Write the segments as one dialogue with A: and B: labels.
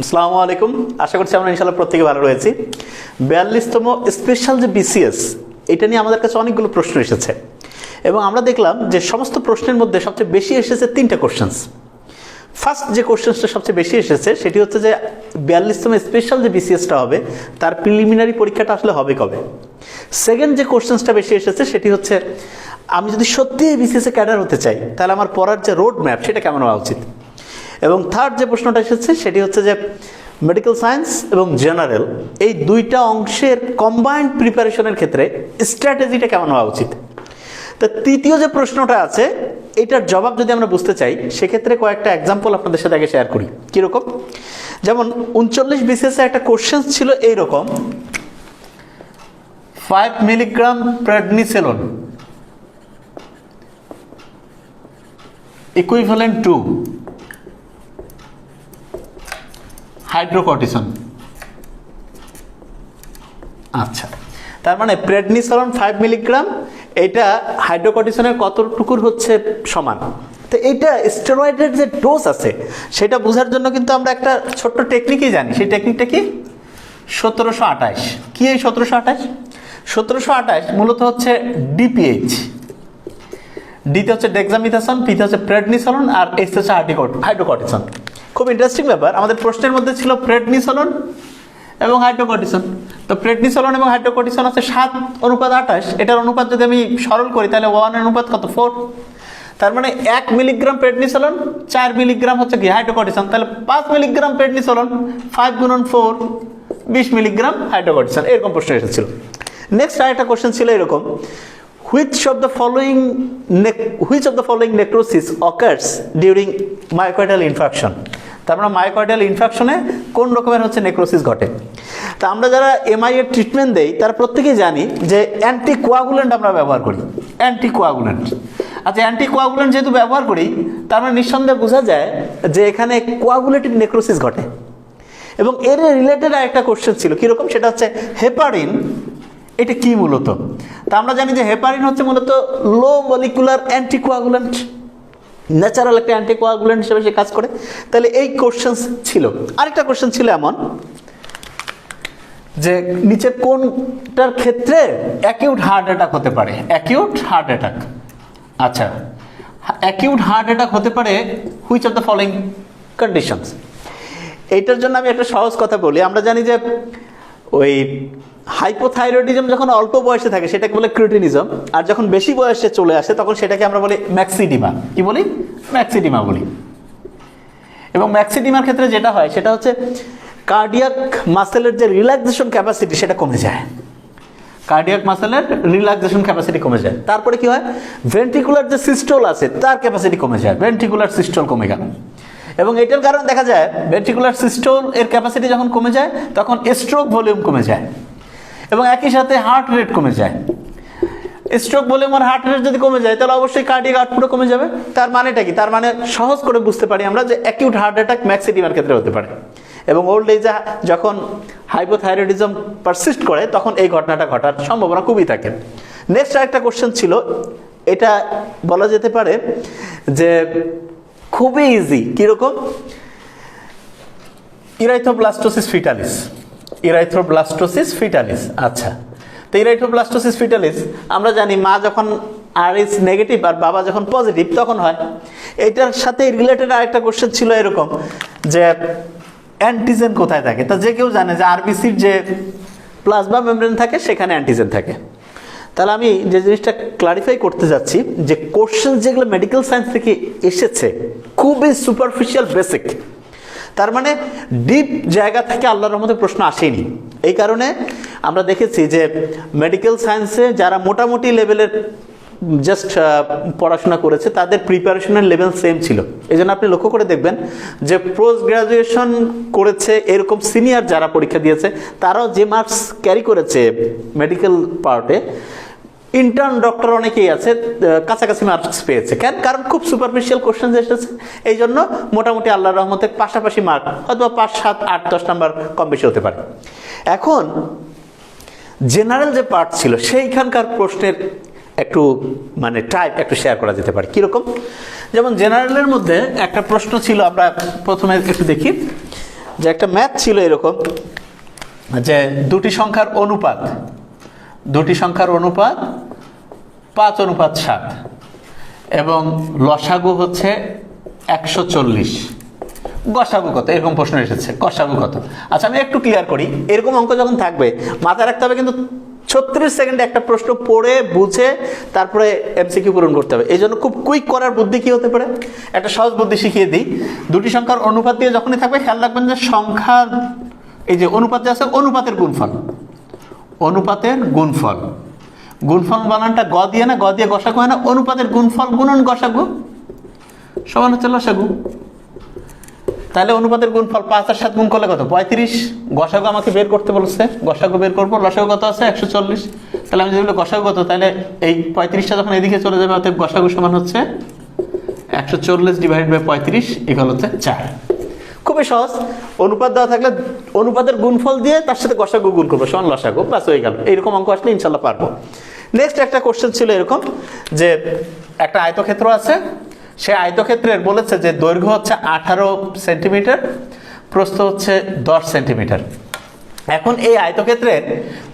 A: আসসালামু আলাইকুম। আশা করছি আমরা ইনশাল্লাহ প্রত্যেকে ভালো রয়েছি। বিয়াল্লিশতম স্পেশাল যে বিসিএস এটা নিয়ে আমাদের কাছে অনেকগুলো প্রশ্ন এসেছে। এবং আমরা দেখলাম যে সমস্ত প্রশ্নের মধ্যে সবচেয়ে বেশি এসেছে তিনটা কোশ্চেন্স ফার্স্ট যে কোশ্চেন্সটা সবচেয়ে বেশি এসেছে, সেটি হচ্ছে যে বিয়াল্লিশতম স্পেশাল যে বিসিএসটা হবে, তার প্রিলিমিনারি পরীক্ষাটা আসলে হবে কবে? সেকেন্ড যে কোশ্চেন্সটা বেশি এসেছে, সেটি হচ্ছে, আমি যদি সত্যি বিসিএসে ক্যাডার হতে চাই, তাহলে আমার পড়ার যে রোড ম্যাপ সেটা কেমন হওয়া উচিত? এবং থার্ড যে প্রশ্নটা এসেছে সেটি হচ্ছে যে মেডিকেল সায়েন্স এবং জেনারেল এই দুইটা অংশের কম্বাইন্ড প্রিপারেশনের ক্ষেত্রে স্ট্র্যাটেজিটা কেমন হওয়া উচিত? তো তৃতীয় যে প্রশ্নটা আছে, এটার জবাব যদি আমরা বুঝতে চাই, সেক্ষেত্রে কয়েকটা এক্সাম্পল আপনাদের সাথে আগে শেয়ার করি। কীরকম? যেমন উনচল্লিশ বিসিএসে একটা কোশ্চেন ছিল এইরকম five milligram prednisolone equivalent to hydrocortisone. আচ্ছা তার মানে প্রেডনিসলন ফাইভ মিলিগ্রাম এটা হাইড্রোকর্টিসনের কতটুকুর হচ্ছে সমান? তো এইটা স্টেরয়েডের যে ডোজ আছে, সেটা বোঝার জন্য কিন্তু আমরা একটা ছোট্ট টেকনিকই জানি। সেই টেকনিকটা কি? সতেরোশো আঠাশ। কি এই সতেরোশো আঠাশ? সতেরোশো আঠাশ মূলত হচ্ছে ডিপিএইচ ডিতে হচ্ছে ডেক্সামিথাসন পিতে হচ্ছে প্রেডনিসলন আর এস হচ্ছে হার্টিকট হাইড্রোকর্টিসন। খুব ইন্টারেস্টিং ব্যাপার। আমাদের প্রশ্নের মধ্যে ছিল প্রেডনিসলন এবং হাইড্রোকর্টিসন তো প্রেডনিসলন এবং হাইড্রোকর্টিসন আছে সাত অনুপাত আঠাশ। এটার অনুপাত যদি আমি সরল করি, তাহলে ওয়ান অনুপাত কত? ফোর তার মানে এক মিলিগ্রাম প্রেডনিসলন চার মিলিগ্রাম হচ্ছে কি? হাইড্রোকর্টিসন তাহলে পাঁচ মিলিগ্রাম প্রেডনিসলন ফাইভ গুণন ফোর বিশ মিলিগ্রাম হাইড্রোকর্টিসন এরকম প্রশ্ন এসেছিল। নেক্সট আরেকটা কোশ্চেন ছিল এরকম। Of the following ne- which of the following necrosis occurs during myocardial infarction? তার মানে মায়োকার্ডিয়াল ইনফেকশনে কোন রকমের হচ্ছে নেক্রোসিস ঘটে? তা আমরা যারা এমআই এর ট্রিটমেন্ট দেই, তারা প্রত্যেকেই জানি যে অ্যান্টি কোয়াগুলেন্ট আমরা ব্যবহার করি। অ্যান্টি কোয়াগুলেন্ট আচ্ছা অ্যান্টি কোয়াগুলেন্ট যেহেতু ব্যবহার করি, তার মানে নিঃসন্দেহে বোঝা যায় যে এখানে কোয়াগুলেটিভ নেক্রোসিস ঘটে। এবং এর রিলেটেড আরেকটা কোশ্চেন ছিল, কীরকম? সেটা হচ্ছে হেপারিন এটা কি মূলত? তা আমরা জানি যে হেপারিন হচ্ছে মূলত লো মলিকুলার অ্যান্টিকোয়াগুলেন্ট ন্যাচারাল একটা অ্যান্টিকোয়াগুলেন্ট হিসেবে সে কাজ করে। তাহলে এই কোশ্চেন ছিল। আরেকটা কোশ্চেন ছিল এমন যে নিচে কোনটার ক্ষেত্রে অ্যাকিউট হার্ট অ্যাটাক হতে পারে? অ্যাকিউট হার্ট অ্যাটাক আচ্ছা অ্যাকিউট হার্ট অ্যাটাক হতে পারে which of the following conditions এইটার জন্য আমি একটা সহজ কথা বলি। আমরা জানি যে ওই হাইপোথাইরয়েডিজম যখন অল্প বয়সে থাকে, সেটাকে বলে ক্রিটিনিজম আর যখন বেশি বয়সে চলে আসে, তখন সেটাকে আমরা বলি ম্যাক্সিডিমা কি বলি? ম্যাক্সিডিমা বলি। এবং ম্যাক্সিডিমার ক্ষেত্রে যেটা হয়, সেটা হচ্ছে কার্ডিয়াক মাসেলের যে রিল্যাক্সেশন ক্যাপাসিটি সেটা কমে যায়। কার্ডিয়াক মাসেলের রিল্যাক্সেশন ক্যাপাসিটি কমে যায়। তারপরে কি হয়? ভেন্ট্রিকুলার যে সিস্টল আছে, তার ক্যাপাসিটি কমে যায়। ভেন্ট্রিকুলার সিস্টল কমে গেল। এবং এটার কারণে দেখা যায় ভেন্ট্রিকুলার সিস্টল এর ক্যাপাসিটি যখন কমে যায়, তখন স্ট্রোক ভলিউম কমে যায় এবং একই সাথে হার্ট রেট কমে যায়। স্ট্রোক বলে আমার হার্ট রেট যদি কমে যায়, তাহলে অবশ্যই কার্ডিয়াক আউটপুটও কমে যাবে। তার মানেটা কি? তার মানে সহজ করে বুঝতে পারি আমরা যে অ্যাকিউট হার্ট অ্যাটাক ম্যাক্সিডিমার ক্ষেত্রে হতে পারে। এবং ওল্ড এজে যখন হাইপোথাইরয়েডিজম পারসিস্ট করে, তখন এই ঘটনাটা ঘটার সম্ভাবনা খুবই থাকে। নেক্সট আরেকটা কোশ্চেন ছিল, এটা বলা যেতে পারে যে খুবই ইজি কীরকম? ইরাইথোব্লাস্টোসিস ফিটালিস। ইরাইথ্রোব্লাস্টোসিস ফিটালিস আচ্ছা। তো ইরাইথ্রোব্লাস্টোসিস ফিটালিস, আমরা জানি মা যখন আর ইস নেগেটিভ আর বাবা যখন পজিটিভ তখন হয়। এইটার সাথে রিলেটেড আরেকটা কোশ্চেন ছিল এরকম, যে অ্যান্টিজেন কোথায় থাকে? তা যে কেউ জানে যে আরবিসির যে প্লাজমা মেমব্রেন থাকে, সেখানে অ্যান্টিজেন থাকে। তাহলে আমি যে জিনিসটা ক্লারিফাই করতে যাচ্ছি, যে কোশ্চেন যেগুলো মেডিকেল সায়েন্স থেকে এসেছে, খুবই সুপারফিশিয়াল বেসিক তার মানে ডিপ জায়গা থেকে আল্লাহর রহমতে প্রশ্ন আসেনি। এই কারণে আমরা দেখেছি যে মেডিকেল সায়েন্সে যারা মোটামুটি লেভেলের জাস্ট পড়াশোনা করেছে, তাদের প্রিপারেশনের লেভেল সেম ছিল। এই জন্য আপনি লক্ষ্য করে দেখবেন যে পোস্ট গ্রাজুয়েশন করেছে এরকম সিনিয়র যারা পরীক্ষা দিয়েছে, তারাও যে মার্কস ক্যারি করেছে মেডিকেল পার্টে ইন্টার্ন ডক্টর অনেকেই আছে কাছাকাছি মার্কস পেয়েছে। কেন? কারণ খুব সুপারফিশিয়াল কোশ্চেন এসেছে। এই জন্য মোটামুটি আল্লাহর রহমতের পাশাপাশি মার্ক অথবা পাঁচ, সাত, আট, দশ নাম্বার কম বেশি হতে পারে। এখন জেনারেল যে পার্ট ছিল, সেইখানকার প্রশ্নের একটু মানে টাইপ একটু শেয়ার করা যেতে পারে। কীরকম? যেমন জেনারেলের মধ্যে একটা প্রশ্ন ছিল, আমরা প্রথমে একটু দেখি। যে একটা ম্যাথ ছিল এরকম, যে দুটি সংখ্যার অনুপাত দুটি সংখ্যার অনুপাত পাঁচ অনুপাত সাত। এবং লসাগু হচ্ছে একশো চল্লিশ। গসাগু কত? এরকম প্রশ্ন এসেছে। গসাগু কত? আচ্ছা আমি একটু ক্লিয়ার করি। এরকম অঙ্ক যখন থাকবে, মাথায় রাখতে হবে কিন্তু ছত্রিশ সেকেন্ডে একটা প্রশ্ন পড়ে, বুঝে, তারপরে এমসিকিউ পূরণ করতে হবে। এই জন্য খুব কুইক করার বুদ্ধি কি হতে পারে? একটা সহজ বুদ্ধি শিখিয়ে দিই। দুটি সংখ্যার অনুপাত দিয়ে যখনই থাকবে, খেয়াল রাখবেন যে সংখ্যার এই যে অনুপাত যে আছে, অনুপাতের গুণফল। অনুপাতের গুণফল। গুণফল বানানটা গ দিয়ে না, গ দিয়ে গসাগু হয় না, অনুপাতের গুণফল গুণন গসাগু সমান হচ্ছে লসাগু। তাহলে অনুপাতের গুণফল পাঁচ আর সাত গুণ করলে কত? পঁয়ত্রিশ। গসাগু আমাকে বের করতে বলছে। গসাগু বের করব, লসাগু কত আছে? একশো চল্লিশ। তাহলে আমি যেগুলো গসাগু কত? তাহলে এই পঁয়ত্রিশটা যখন এদিকে চলে যাবে অর্থাৎ গসাগু সমান হচ্ছে একশো চল্লিশ ডিভাইড বাই পঁয়ত্রিশ এগুলো হচ্ছে চার। খুবই সহজ। অনুপাত দেওয়া থাকলে অনুপাতের গুণফল দিয়ে তার সাথে গসাগু গুণ করব, সমান লসাগু ব্যাস হয়ে গেল। এইরকম অঙ্ক আসলে ইনশাল্লাহ পারব। নেক্সট একটা কোশ্চেন ছিল এরকম, যে একটা আয়তক্ষেত্র আছে সে আয়তক্ষেত্রের বলেছে যে দৈর্ঘ্য হচ্ছে আঠারো সেন্টিমিটার, প্রস্থ হচ্ছে দশ সেন্টিমিটার। এখন এই আয়তক্ষেত্রের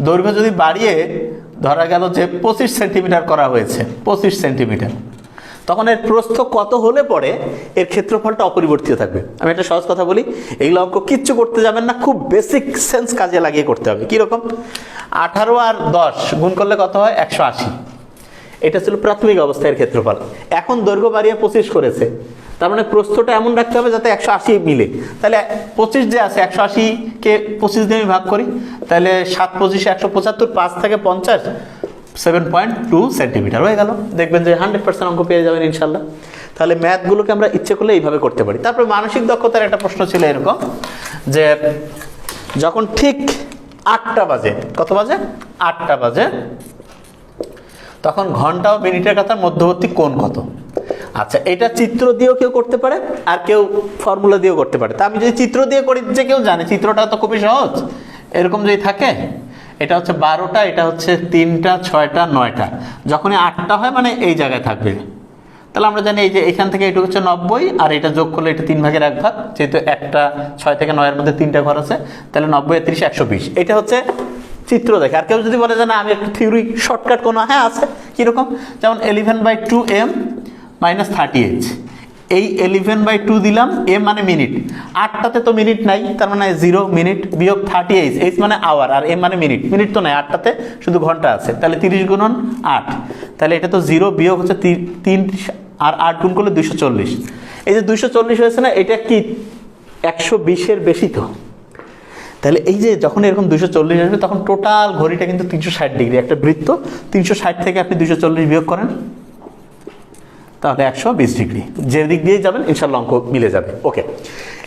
A: দৈর্ঘ্য যদি বাড়িয়ে ধরা গেল যে পঁচিশ সেন্টিমিটার করা হয়েছে, পঁচিশ সেন্টিমিটার। তখন এর প্রস্থ কত হলে পরে এর ক্ষেত্রফলটা অপরিবর্তিত থাকবে? আমি একটা সহজ কথা বলি এইগুলো অঙ্ক কিচ্ছু করতে যাবেন না, খুব বেসিক সেন্স কাজে লাগিয়ে করতে হবে। কীরকম আঠারো আর দশ গুণ করলে কত হয়? একশো আশি। এটা ছিল প্রাথমিক অবস্থায় ক্ষেত্রফল। এখন দৈর্ঘ্য বাড়িয়ে পঁচিশ করেছে। তার মানে প্রস্থটা এমন রাখতে হবে যাতে একশো আশি মিলে। তাহলে পঁচিশ যে আছে, একশো আশিকে পঁচিশ দিয়ে আমি ভাগ করি, তাহলে সাত পঁচিশে একশো পঁচাত্তর, পাঁচ থেকে পঞ্চাশ সেভেন পয়েন্ট টু সেন্টিমিটার হয়ে গেল। দেখবেন যে হান্ড্রেড পার্সেন্ট অঙ্ক পেয়ে যাবেন ইনশাল্লাহ। তাহলে ম্যাথগুলোকে আমরা ইচ্ছে করলে এইভাবে করতে পারি। তারপরে মানসিক দক্ষতার একটা প্রশ্ন ছিল এরকম, যে যখন ঠিক আটটা বাজে, কত বাজে? আটটা বাজে। তখন ঘণ্টা ও মিনিটের কাতার মধ্যবর্তী কোন কত? আচ্ছা এটা চিত্র দিয়েও কেউ করতে পারে, আর কেউ ফর্মুলা দিয়েও করতে পারে। তা আমি যদি চিত্র দিয়ে করি, যে কেউ জানে, চিত্রটা তো খুবই সহজ। এরকম যদি থাকে এটা হচ্ছে বারোটা, এটা হচ্ছে তিনটা, ছয়টা, নয়টা। যখনই আটটা হয় মানে এই জায়গায় থাকবে। তাহলে আমরা জানি এই যে এখান থেকে এটা হচ্ছে নব্বই, আর এটা যোগ করলে এটা তিন ভাগের এক ভাগ, যেহেতু একটা, ছয় থেকে নয়ের মধ্যে তিনটা ঘর আছে, তাহলে নব্বই তিরিশ একশো বিশ। এটা হচ্ছে চিত্র দেখে। আর কেউ যদি বলে যে না, আমি একটু থিওরি শর্টকাট কোনো হ্যাঁ আছে, কীরকম? যেমন eleven by two M minus thirty H এই এলিভেন বাই টু দিলাম এম মানে মিনিট আটটাতে তো মিনিট নাই, তার মানে জিরো মিনিট বিয়োগ থার্টি এইচ এইচ মানে আওয়ার আর এম মানে মিনিট মিনিট তো নাই, আটটাতে শুধু ঘণ্টা আছে। তাহলে তিরিশ গুণন আট। তাহলে এটা তো জিরো বিয়োগ হচ্ছে তিন, আর আট গুণ করলে দুশো চল্লিশ। এই যে দুশো চল্লিশ হয়েছে না, এটা কি একশো বিশের বেশি তো? তাহলে এই যে যখন এরকম দুশো চল্লিশ আসবে, তখন টোটাল ঘড়িটা কিন্তু তিনশো ষাট ডিগ্রি, একটা বৃত্ত। তিনশো ষাট থেকে আপনি দুশো চল্লিশ বিয়োগ করেন তাহলে একশো বিশ ডিগ্রি। যে দিক দিয়ে যাবেন ইনশাল্লাহ অঙ্ক মিলে যাবে। ওকে।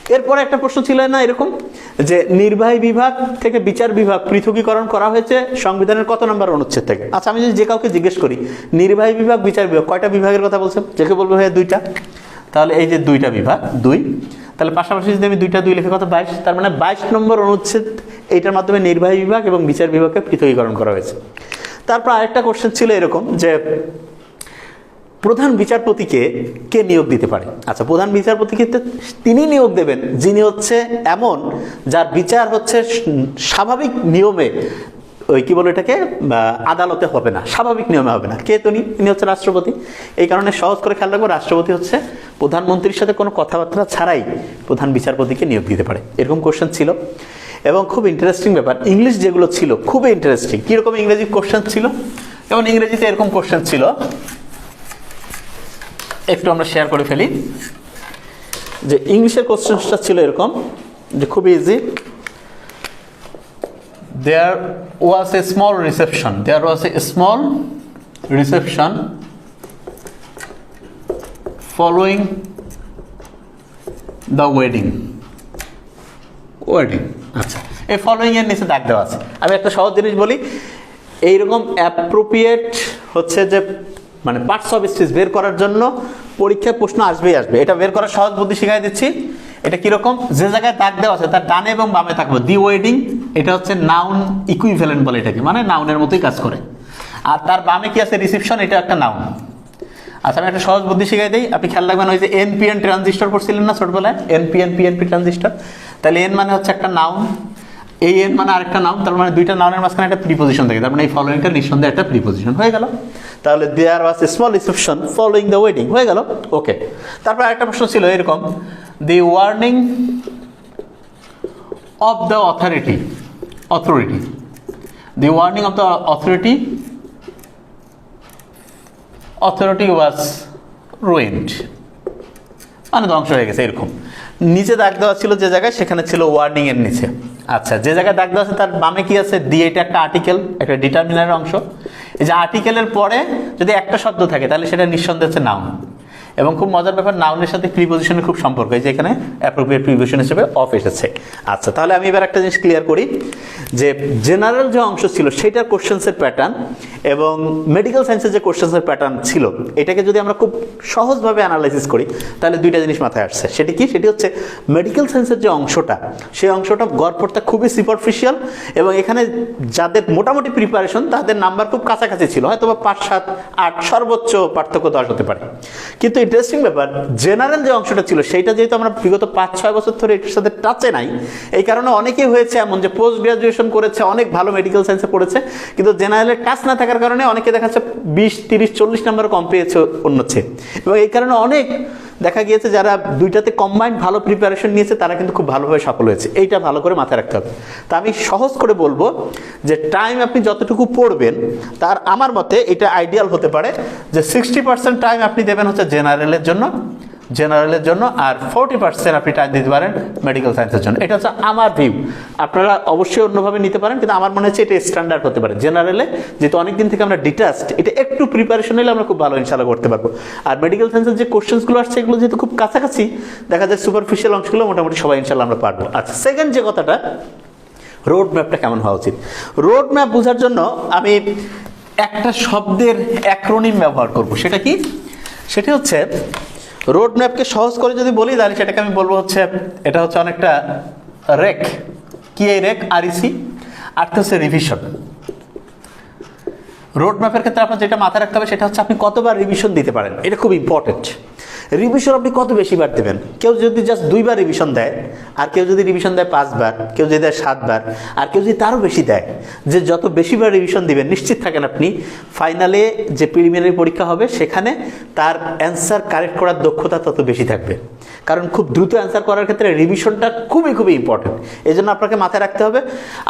A: এরপরে একটা প্রশ্ন ছিল না এরকম? যে নির্বাহী বিভাগ থেকে বিচার বিভাগ পৃথকীকরণ করা হয়েছে, সংবিধানের কত নম্বর অনুচ্ছেদ থেকে? আচ্ছা আমি যদি যে কাউকে জিজ্ঞেস করি, নির্বাহী বিভাগ, বিচার বিভাগ, কয়টা বিভাগের কথা বলছেন? যে কেউ বলব ভাইয়া দুইটা। তাহলে এই যে দুইটা বিভাগ, দুই। তাহলে পাশাপাশি যদি আমি দুইটা, দুই লিখে কত? বাইশ। তার মানে বাইশ নম্বর অনুচ্ছেদ, এইটার মাধ্যমে নির্বাহী বিভাগ এবং বিচার বিভাগকে পৃথকীকরণ করা হয়েছে। তারপর আরেকটা কোশ্চেন ছিল এরকম, যে প্রধান বিচারপতিকে কে নিয়োগ দিতে পারে? আচ্ছা প্রধান বিচারপতিকে তিনি নিয়োগ দেবেন, যিনি হচ্ছে এমন যার বিচার হচ্ছে স্বাভাবিক নিয়মে, ওই কি বলে এটাকে আদালতে হবে না, স্বাভাবিক নিয়মে হবে না। কে তিনি? তিনি হচ্ছে রাষ্ট্রপতি। এই কারণে সহজ করে খেয়াল রাখব, রাষ্ট্রপতি হচ্ছে প্রধানমন্ত্রীর সাথে কোনো কথাবার্তা ছাড়াই প্রধান বিচারপতিকে নিয়োগ দিতে পারে। এরকম কোশ্চেন ছিল। এবং খুব ইন্টারেস্টিং ব্যাপার, ইংলিশ যেগুলো ছিল, খুবই ইন্টারেস্টিং কীরকম ইংরেজি কোশ্চেন ছিল? যেমন ইংরেজিতে এরকম কোশ্চেন ছিল একটু আমরা শেয়ার করে ফেলি। যে ইংলিশের কোশ্চেনটা ছিল এরকম, যে খুব easy there was a small reception there was a small reception following the wedding wedding আচ্ছা। এই ফলোয়িং এর নিচে দাগ দেওয়া আছে। আমি একটা সহজ জিনিস বলি, এইরকম অ্যাপ্রোপ্রিয়েট হচ্ছে যে মানে পার্টস অফ স্পিচ বের করার জন্য পরীক্ষায় প্রশ্ন আসবেই আসবে। এটা বের করার সহজ বুদ্ধি শিখাই দিচ্ছি। এটা কীরকম? যে জায়গায় দাগ দেওয়া আছে, তার ডানে এবং বামে থাকবে। দি ওয়েডিং এটা হচ্ছে নাউন ইকুইভ্যালেন্ট বলে এটাকে মানে নাউনের মতোই কাজ করে। আর তার বামে কি আছে? রিসেপশন এটা একটা নাউন আচ্ছা আমি একটা সহজ বুদ্ধি শিখাই দিই। আপনি খেয়াল রাখবেন, ওই যে এনপিএন ট্রানজিস্টর পড়ছিলেন না ছোটবেলায়? এনপিএন পিএনপি ট্রানজিস্টর তাহলে এন মানে হচ্ছে একটা নাউন এই এন মানে আরেকটা নাউন তার মানে দুইটা নাউনের মাঝখানে একটা প্রিপোজিশন থাকে, তার মানে এই ফলোইংটা নিঃসন্দেহে একটা প্রিপোজিশন হয়ে গেল। তাহলে there was a small reception following the wedding হয়ে গেল। ওকে তারপর একটা প্রশ্ন ছিল এরকম। The warning of the authority authority the warning of the authority authority was ruined মানে ধ্বংস হয়ে গেছে, এরকম। নিচে দাগ দেওয়া ছিল যে জায়গায়, সেখানে ছিল ওয়ার্নিং এর নিচে। আচ্ছা যে জায়গায় দাগ দেওয়া আছে, তার বামে কি আছে? দিয়ে এটা একটা আর্টিকেল একটা ডিটারমিনারের অংশ। এই যে আর্টিকেলের পরে যদি একটা শব্দ থাকে, তাহলে সেটা নিঃসন্দেহে নাউন এবং খুব মজার ব্যাপার, নাউনের সাথে প্রিপোজিশনের খুব সম্পর্ক যে এখানে অ্যাপ্রোপ্রিয়েট প্রিপোজিশন হিসেবে অফ এসেছে। আচ্ছা তাহলে আমি এবার একটা জিনিস ক্লিয়ার করি, যে জেনারেল যে অংশ ছিল, সেটার কোশ্চেন্সের প্যাটার্ন এবং মেডিকেল সায়েন্সের যে কোশ্চেন্সের প্যাটার্ন ছিল, এটাকে যদি আমরা খুব সহজভাবে অ্যানালাইসিস করি, তাহলে দুইটা জিনিস মাথায় আসছে। সেটি কি? সেটি হচ্ছে মেডিকেল সায়েন্সের যে অংশটা, সেই অংশটা গড়পড়টা খুবই সুপারফিশিয়াল এবং এখানে যাদের মোটামুটি প্রিপারেশন তাদের নাম্বার খুব কাছাকাছি ছিল হয়তো বা পাঁচ, সাত, আট সর্বোচ্চ পার্থক্য দশ হতে পারে। কিন্তু ইন্টারেস্টিং ব্যাপার। জেনারেল যে অংশটা ছিল সেটা যেহেতু আমরা বিগত পাঁচ ছয় বছর ধরে এটার সাথে টাচে নাই, এই কারণে অনেকেই হয়েছে এমন যে পোস্ট গ্রাজুয়েশন করেছে, অনেক ভালো মেডিকেল সায়েন্সে পড়েছে, কিন্তু জেনারেলের টাচ না থাকার কারণে অনেকে দেখা যাচ্ছে বিশ, তিরিশ, চল্লিশ নাম্বার কম পেয়েছে অন্য চেয়ে। এবং এই কারণে অনেক দেখা গিয়েছে যারা দুইটাতে কম্বাইন্ড ভালো প্রিপারেশন নিয়েছে, তারা কিন্তু খুব ভালোভাবে সফল হয়েছে। এইটা ভালো করে মাথায় রাখতে হবে। তা আমি সহজ করে বলব যে টাইম আপনি যতটুকু পড়বেন, তার আমার মতে এটা আইডিয়াল হতে পারে যে সিক্সটি পার্সেন্ট টাইম আপনি দেবেন হচ্ছে জেনারেলের জন্য। জেনারেলের জন্য আর ফোরটি পার্সেন্ট আপনি টাইম দিতে পারেন মেডিকেল সায়েন্সের জন্য। এটা হচ্ছে আমার ভিউ আপনারা অবশ্যই অন্যভাবে নিতে পারেন, কিন্তু আমার মনে হচ্ছে এটা স্ট্যান্ডার্ড হতে পারে। জেনারেলে যেহেতু অনেক দিন থেকে আমরা ডিটাস্ট এটা একটু প্রিপারেশন নিলে আমরা খুব ভালো ইনশাল্লাহ করতে পারব। আর মেডিকেল সায়েন্সের যে কোশ্চেন্সগুলো আসছে, এগুলো যেহেতু খুব কাছাকাছি, দেখা যায় সুপারফিশিয়াল অংশগুলো মোটামুটি সবাই ইনশাল্লাহ আমরা পারব। আচ্ছা সেকেন্ড যে কথাটা রোড ম্যাপটা কেমন হওয়া উচিত? রোড ম্যাপ বোঝার জন্য আমি একটা শব্দের অ্যাক্রোনিম ব্যবহার করব। সেটা কি? সেটা হচ্ছে রোড ম্যাপকে সহজ করে যদি বলি, তাহলে সেটাকে আমি বলব হচ্ছে, এটা হচ্ছে অনেকটা রেক কি এই রেক আরইসি আর তো হচ্ছে রিভিশন রোড ম্যাপের ক্ষেত্রে আপনার যেটা মাথায় রাখতে হবে, সেটা হচ্ছে আপনি কতবার রিভিশন দিতে পারেন। এটা খুব ইম্পর্টেন্ট রিভিশন আপনি কত বেশি বার দেবেন? কেউ যদি জাস্ট দুইবার রিভিশন দেয়, আর কেউ যদি রিভিশন দেয় পাঁচবার, কেউ যদি দেয় সাতবার, আর কেউ যদি তারও বেশি দেয়, যে যত বেশিবার রিভিশন দিবেন, নিশ্চিত থাকেন আপনি ফাইনালে যে প্রিলিমিনারি পরীক্ষা হবে, সেখানে তার অ্যান্সার কারেক্ট করার দক্ষতা তত বেশি থাকবে। কারণ খুব দ্রুত অ্যান্সার করার ক্ষেত্রে রিভিশনটা খুবই খুবই ইম্পর্টেন্ট এই জন্য আপনাকে মাথায় রাখতে হবে,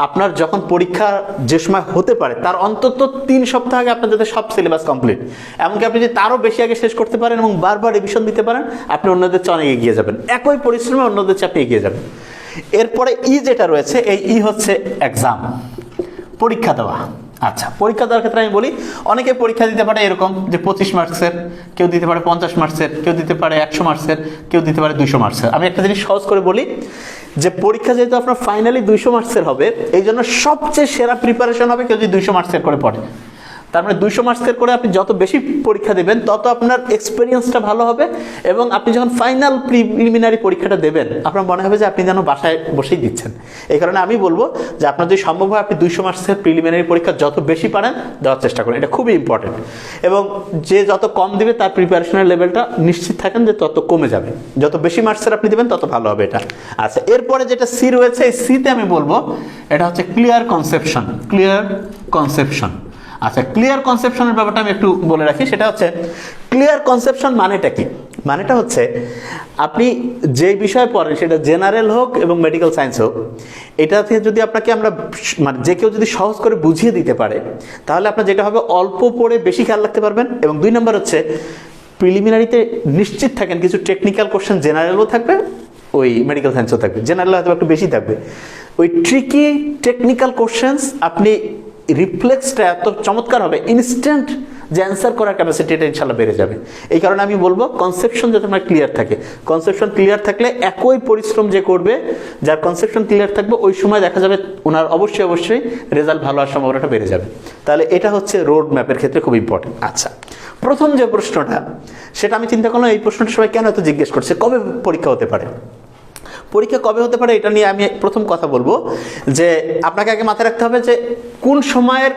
A: আপনার যখন পরীক্ষা যে সময় হতে পারে, তার অন্তত তিন সপ্তাহ আগে আপনার যাতে সব সিলেবাস কমপ্লিট এমনকি আপনি যদি তারও বেশি আগে শেষ করতে পারেন এবং বারবার রিভিশন দিতে পারেন, আপনি অন্যদের চেয়ে অনেক এগিয়ে যাবেন। একই পরিশ্রমে অন্যদের চেয়ে আপনি এগিয়ে যাবেন। এরপরে ই যেটা রয়েছে, এই ই হচ্ছে এক্সাম পরীক্ষা দেওয়া। আচ্ছা পরীক্ষা দেওয়ার ক্ষেত্রে আমি বলি, অনেকে পরীক্ষা দিতে পারে এরকম যে পঁচিশ মার্কসের, কেউ দিতে পারে পঞ্চাশ মার্কসের, কেউ দিতে পারে একশো মার্কসের, কেউ দিতে পারে দুশো মার্কসের। আমি একটা জিনিস সহজ করে বলি, যে পরীক্ষা যেহেতু আপনার ফাইনালি দুইশো মার্কসের হবে এই জন্য সবচেয়ে সেরা প্রিপারেশন হবে কেউ যদি দুইশো মার্কসের করে পড়ে। তার মানে দুইশো মার্কসের করে আপনি যত বেশি পরীক্ষা দেবেন, তত আপনার এক্সপিরিয়েন্সটা ভালো হবে এবং আপনি যখন ফাইনাল প্রিলিমিনারি পরীক্ষাটা দেবেন, আপনার মনে হবে যে আপনি যেন বাসায় বসেই দিচ্ছেন। এই কারণে আমি বলব যে আপনার যদি সম্ভব হয় আপনি দুইশো মার্কসের প্রিলিমিনারি পরীক্ষা যত বেশি পারেন, দেওয়ার চেষ্টা করেন। এটা খুবই ইম্পর্টেন্ট এবং যে যত কম দিবে তার প্রিপারেশনের লেভেলটা নিশ্চিত থাকেন যে তত কমে যাবে। যত বেশি মার্কসের আপনি দেবেন, তত ভালো হবে এটা। আচ্ছা এরপরে যেটা সি রয়েছে, এই সিতে আমি বলব, এটা হচ্ছে ক্লিয়ার কনসেপশন ক্লিয়ার কনসেপশন আচ্ছা ক্লিয়ার কনসেপশনের ব্যাপারটা আমি একটু বলে রাখি। সেটা হচ্ছে ক্লিয়ার কনসেপশন মানেটা কি? মানেটা হচ্ছে, আপনি যে বিষয় পড়েন, সেটা জেনারেল হোক এবং মেডিকেল সায়েন্স হোক, এটা থেকে যদি আপনাকে আমরা মানে যে কেউ যদি সহজ করে বুঝিয়ে দিতে পারে, তাহলে আপনার যেটা হবে, অল্প পড়ে বেশি খেয়াল রাখতে পারবেন। এবং দুই নম্বর হচ্ছে প্রিলিমিনারিতে নিশ্চিত থাকেন, কিছু টেকনিক্যাল কোশ্চেন জেনারেলও থাকবে, ওই মেডিকেল সায়েন্সও থাকবে। জেনারেল হয়তো একটু বেশি থাকবে। ওই ট্রিকি টেকনিক্যাল কোশ্চেন্স আপনি রিফ্লেক্সটা এত চমৎকার হবে ইনস্ট্যান্ট যে অ্যান্সার করার ক্যাপাসিটি এটা ইনশাল্লাহ বেড়ে যাবে। এই কারণে আমি বলব কনসেপশন যাতে আমার ক্লিয়ার থাকে। কনসেপশন ক্লিয়ার থাকলে একই পরিশ্রম যে করবে, যার কনসেপশন ক্লিয়ার থাকবে, ওই সময় দেখা যাবে ওনার অবশ্যই অবশ্যই রেজাল্ট ভালো হওয়ার সম্ভাবনাটা বেড়ে যাবে। তাহলে এটা হচ্ছে রোড ম্যাপের ক্ষেত্রে খুব ইম্পর্টেন্ট আচ্ছা প্রথম যে প্রশ্নটা, সেটা আমি চিন্তা করলাম, এই প্রশ্নটা সবাই কেন এত জিজ্ঞেস করছে? কবে পরীক্ষা হতে পারে? পরীক্ষা কবে হতে পারে এটা নিয়ে আমি প্রথম কথা বলব যে আপনাকে আগে মাথায় রাখতে হবে যে কোন সময়ের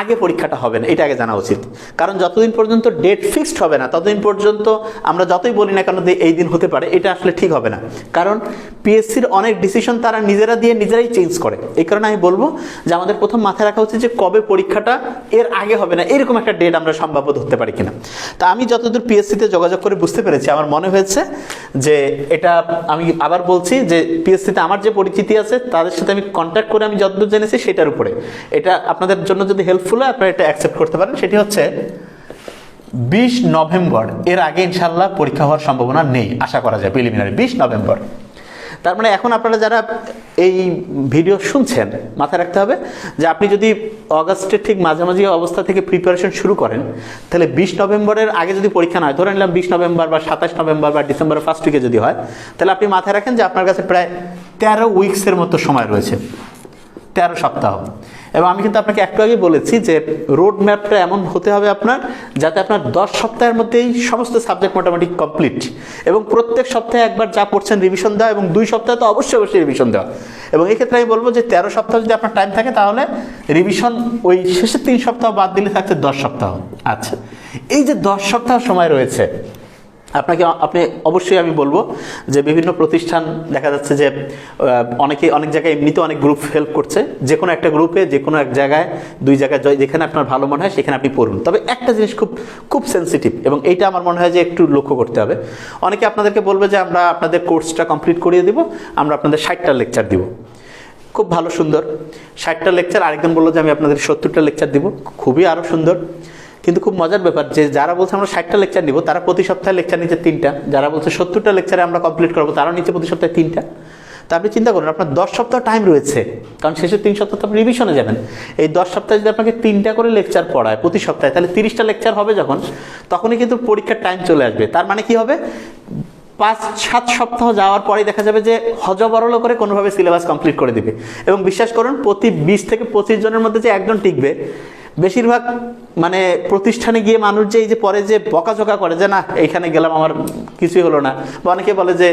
A: আগে পরীক্ষাটা হবে না, এটা আগে জানা উচিত। কারণ যতদিন পর্যন্ত ডেট ফিক্সড হবে না, ততদিন পর্যন্ত আমরা যতই বলি না কেন এই দিন হতে পারে, এটা আসলে ঠিক হবে না। কারণ পিএসসির অনেক ডিসিশন তারা নিজেরা দিয়ে নিজেরাই চেঞ্জ করে। এই কারণে আমি বলব যে আমাদের প্রথম মাথায় রাখা উচিত যে কবে পরীক্ষাটা এর আগে হবে না, এরকম একটা ডেট আমরা সম্ভাব্য ধরতে পারি কিনা। তা আমি যতদূর পিএসসিতে যোগাযোগ করে বুঝতে পেরেছি, আমার মনে হয়েছে যে এটা আমি আবার বলছি যে পিএসসিতে আমার যে পরিচিতি আছে, তাদের সাথে আমি কন্ট্যাক্ট করে আমি যতদূর জেনেছি সেটার উপরে। এটা আপনাদের জন্য যদি হয় আপনারা এটা অ্যাকসেপ্ট করতে পারেন, সেটি হচ্ছে বিশ নভেম্বর। এর আগে ইনশাল্লাহ পরীক্ষা হওয়ার সম্ভাবনা নেই, আশা করা যায় প্রিলিমিনারি বিশ নভেম্বর। তার মানে এখন আপনারা যারা এই ভিডিও শুনছেন, মাথায় রাখতে হবে যে আপনি যদি অগাস্টের ঠিক মাঝামাঝি অবস্থা থেকে প্রিপারেশন শুরু করেন, তাহলে বিশ নভেম্বরের আগে যদি পরীক্ষা না হয়, ধরে নিলাম বিশ নভেম্বর বা সাতাশ নভেম্বর বা ডিসেম্বরের ফার্স্ট উইকে যদি হয়, তাহলে আপনি মাথায় রাখেন যে আপনার কাছে প্রায় তেরো উইকসের মতো সময় রয়েছে, তেরো সপ্তাহ। এবং আমি কিন্তু আপনাকে একটু আগে বলেছি যে রোড ম্যাপটা এমন হতে হবে আপনার যাতে আপনার দশ সপ্তাহের মধ্যেই সমস্ত সাবজেক্ট মোটামুটি কমপ্লিট এবং প্রত্যেক সপ্তাহে একবার যা পড়ছেন রিভিশন দেওয়া এবং দুই সপ্তাহে তো অবশ্যই অবশ্যই রিভিশন দেওয়া। এবং এক্ষেত্রে আমি বলব যে তেরো সপ্তাহ যদি আপনার টাইম থাকে তাহলে রিভিশন ওই শেষের তিন সপ্তাহ বাদ দিলে থাকছে দশ সপ্তাহ। আচ্ছা এই যে দশ সপ্তাহ সময় রয়েছে আপনাকে আপনি অবশ্যই আমি বলব যে বিভিন্ন প্রতিষ্ঠান দেখা যাচ্ছে যে অনেকে অনেক জায়গায় এমনিতে অনেক গ্রুপ হেল্প করছে। যে কোনো একটা গ্রুপে যে কোনো এক জায়গায়, দুই জায়গায় যেখানে আপনার ভালো মনে হয়, সেখানে আপনি পড়ুন। তবে একটা জিনিস খুব খুব সেন্সিটিভ এবং এইটা আমার মনে হয় যে একটু লক্ষ্য করতে হবে। অনেকে আপনাদেরকে বলবে যে আমরা আপনাদের কোর্সটা কমপ্লিট করিয়ে দিব, আমরা আপনাদের ষাটটা লেকচার দিব। খুব ভালো সুন্দর। ষাটটা লেকচার আরেকজন বলল যে আমি আপনাদের সত্তরটা লেকচার দিব। খুবই আরও সুন্দর। কিন্তু খুব মজার ব্যাপার যে যারা বলছে আমরা ষাটটা লেকচার নিব, তারা প্রতি সপ্তাহে লেকচার নিচ্ছে তিনটা। যারা বলছে সত্তরটা লেকচারে আমরা কমপ্লিট করব, তারাও নিচ্ছে প্রতি সপ্তাহে তিনটা। তা আপনি চিন্তা করুন, আপনার দশ সপ্তাহ টাইম রয়েছে, কারণ শেষের তিন সপ্তাহ তো আপনি রিভিশনে যাবেন। এই দশ সপ্তাহে যদি আপনাকে তিনটা করে লেকচার পড়ায় প্রতি সপ্তাহে, তাহলে তিরিশটা লেকচার হবে যখন, তখনই কিন্তু পরীক্ষার টাইম চলে আসবে। তার মানে কি হবে? পাঁচ, সাত সপ্তাহ যাওয়ার পরে দেখা যাবে যে হজবরল করে কোনোভাবে সিলেবাস কমপ্লিট করে দিবে। এবং বিশ্বাস করুন, প্রতি বিশ থেকে পঁচিশ জনের মধ্যে যে একজন টিকবে বেশিরভাগ মানে প্রতিষ্ঠানে গিয়ে মানুষ যে এই যে পরে যে বকাঝোকা করে যে না, এইখানে গেলাম আমার কিছুই হলো না। বা অনেকে বলে যে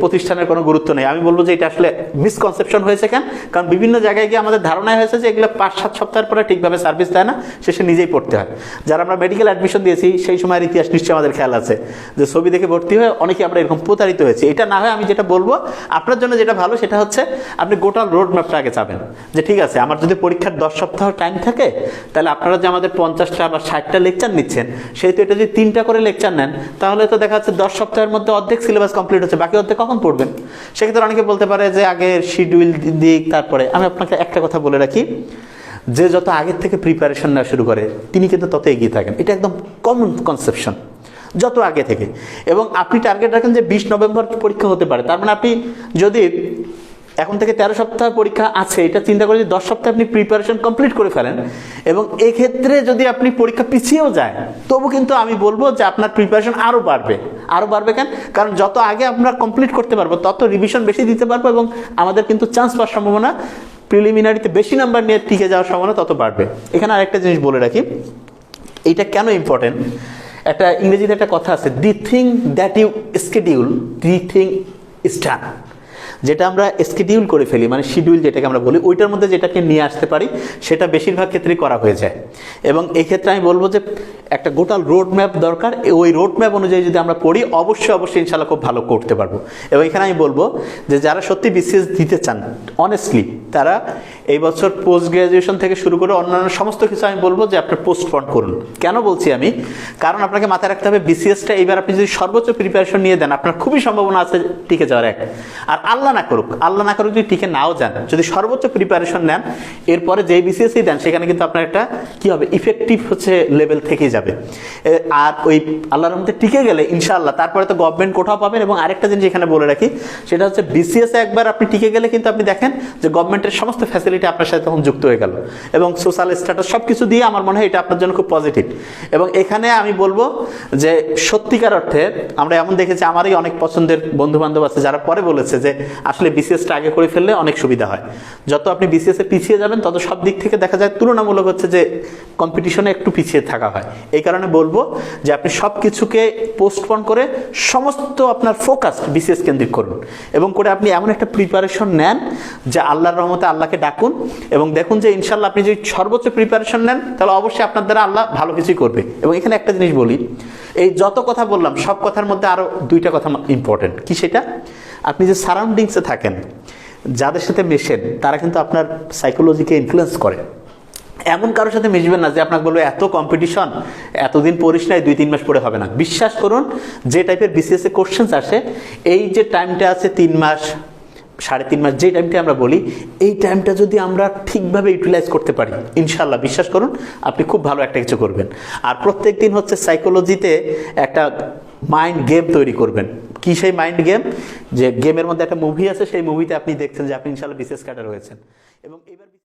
A: প্রতিষ্ঠানের কোনো গুরুত্ব নেই। আমি বলব যে এটা আসলে মিসকনসেপশন হয়েছে কেন? কারণ বিভিন্ন জায়গায় গিয়ে আমাদের ধারণায় হয়েছে যে এগুলো পাঁচ, সাত সপ্তাহের পরে ঠিকভাবে সার্ভিস দেয় না, শেষে নিজেই পড়তে হয়। যারা আমরা মেডিকেল অ্যাডমিশন দিয়েছি, সেই সময়ের ইতিহাস নিশ্চয়ই আমাদের খেয়াল আছে। যে ছবি দেখে ভর্তি হয়ে অনেকে আমরা এরকম প্রতারিত হয়েছি। এটা না হয় আমি যেটা বলব, আপনার জন্য যেটা ভালো সেটা হচ্ছে, আপনি গোটা রোড ম্যাপটা আগে চাবেন। যে ঠিক আছে, আমার যদি পরীক্ষার দশ সপ্তাহ টাইম থাকে তাহলে আপনারা যে আমাদের পঞ্চাশটা বা ষাটটা লেকচার নিচ্ছেন, সেহেতু এটা যদি তিনটা করে লেকচার নেন, তাহলে তো দেখা যাচ্ছে দশ সপ্তাহের মধ্যে অর্ধেক সিলেবাস কমপ্লিট হচ্ছে, বাকি অর্ধেক কখন পড়বেন? সেক্ষেত্রে অনেকে বলতে পারে যে আগে শিডিউল দিক, তারপরে আমি আপনাকে একটা কথা বলে রাখি, যে যত আগের থেকে প্রিপারেশন নেওয়া শুরু করে, তিনি কিন্তু তত এগিয়ে থাকেন। এটা একদম কমন কনসেপশন যত আগে থেকে। এবং আপনি টার্গেট রাখেন যে বিশ নভেম্বর পরীক্ষা হতে পারে, তার মানে আপনি যদি এখন থেকে তেরো সপ্তাহ পরীক্ষা আছে, এটা চিন্তা করে যদি দশ সপ্তাহে আপনি প্রিপারেশন কমপ্লিট করে ফেলেন, এবং এক্ষেত্রে যদি আপনি পরীক্ষা পিছিয়েও যায়, তবু কিন্তু আমি বলব যে আপনার প্রিপারেশন আরও বাড়বে। আরও বাড়বে কেন? কারণ যত আগে আমরা কমপ্লিট করতে পারব, তত রিভিশন বেশি দিতে পারব এবং আমাদের কিন্তু চান্স পাওয়ার সম্ভাবনা প্রিলিমিনারিতে বেশি নাম্বার নিয়ে টিকে যাওয়ার সম্ভাবনা তত বাড়বে। এখানে আরেকটা জিনিস বলে রাখি, এইটা কেন ইম্পর্টেন্ট একটা ইংরেজিতে একটা কথা আছে the thing that you schedule the thing start যেটা আমরা স্কেডিউল করে ফেলি মানে শিডিউল যেটাকে আমরা বলি, ওইটার মধ্যে যেটাকে নিয়ে আসতে পারি, সেটা বেশিরভাগ ক্ষেত্রেই করা হয়ে যায়। এবং এক্ষেত্রে আমি বলব যে একটা গোটাল রোড ম্যাপ দরকার ওই রোড ম্যাপ অনুযায়ী যদি আমরা পড়ি, অবশ্যই অবশ্যই ইনশাল্লাহ খুব ভালো করতে পারব। এবং এখানে আমি বলব যে যারা সত্যি বিসিএস দিতে চান অনেস্টলি তারা এই বছর পোস্ট গ্রাজুয়েশন থেকে শুরু করে অন্যান্য সমস্ত কিছু আমি বলব যে আপনার পোস্টপন্ড করুন। কেন বলছি আমি? কারণ আপনাকে মাথায় রাখতে হবে বিসিএসটা এইবার আপনি যদি সর্বোচ্চ প্রিপারেশন নিয়ে দেন, আপনার খুবই সম্ভাবনা আছে টিকে যাওয়ার এক। আর আল্লাহ না করুক, আল্লাহ না করুক যদি টিকে নাও যান, যদি সর্বোচ্চ প্রিপারেশন নেন, এরপরে যেই বিসিএসই দেন, সেখানে কিন্তু আপনার একটা কি হবে ইফেক্টিভ হচ্ছে লেভেল থেকেই যাবে। আর ওই আল্লাহর মধ্যে টিকে গেলে ইনশাআল্লাহ, তারপরে তো গভর্নমেন্ট কোথাও পাবেন এবং আরেকটা জিনিস এখানে বলে রাখি, সেটা হচ্ছে বিসিএস একবার আপনি টিকে গেলে কিন্তু আপনি দেখেন যে গভর্নমেন্টের সমস্ত ফ্যাসিলিটি আপনার সাথে তখন যুক্ত হয়ে গেল এবং সোশ্যাল স্ট্যাটাস সব কিছু দিয়ে আমার মনে হয় এটা আপনার জন্য খুব পজিটিভ এবং এখানে আমি বলব যে সত্যিকার অর্থে আমরা এমন দেখেছি, আমারই অনেক পছন্দের বন্ধু বান্ধব আছে যারা পরে বলেছে যে আসলে বিসিএসটা আগে করে ফেললে অনেক সুবিধা হয়। যত আপনি বিসিএস পিছিয়ে যাবেন, তত সব দিক থেকে দেখা যায় তুলনামূলক হচ্ছে যে কম্পিটিশনে একটু পিছিয়ে থাকা হয়। এই কারণে বলব যে আপনি সব কিছুকে পোস্টপন করে সমস্ত আপনার ফোকাস বিসিএস কেন্দ্রিক করুন এবং করে আপনি এমন একটা প্রিপারেশন নেন যে আল্লাহর রহমতে আল্লাহকে ডাকুন এবং দেখুন যে ইনশাল্লাহ আপনি যদি সর্বোচ্চ প্রিপারেশন নেন, তাহলে অবশ্যই আপনার দ্বারা আল্লাহ ভালো কিছুই করবে। এবং এখানে একটা জিনিস বলি, এই যত কথা বললাম, সব কথার মধ্যে আরও দুইটা কথা ইম্পর্টেন্ট কি সেটা? আপনি যে সারাউন্ডিংসে থাকেন, যাদের সাথে মেশেন, তারা কিন্তু আপনার সাইকোলজিকে ইনফ্লুয়েন্স করে। এমন কারোর সাথে মিশবেন না যে আপনাকে বলবে, এত কম্পিটিশন এতদিন পড়িস নাই, দুই, তিন মাস পরে হবে না। বিশ্বাস করুন, যে টাইপের বিসিএস এ কোশ্চেন্স আসে, এই যে টাইমটা আছে তিন মাস, সাড়ে তিন মাস, যে টাইমটা আমরা বলি, এই টাইমটা যদি আমরা ঠিকভাবে ইউটিলাইজ করতে পারি ইনশাল্লাহ বিশ্বাস করুন, আপনি খুব ভালো একটা কিছু করবেন। আর প্রত্যেক দিন হচ্ছে সাইকোলজিতে একটা মাইন্ড গেম তৈরি করবেন। কি সেই মাইন্ড গেম যে গেমের মধ্যে একটা মুভি আছে, সেই মুভিতে আপনি দেখছেন যে আপনি ইনশাল্লাহ বিশেষ কাটা রয়েছেন এবং এবার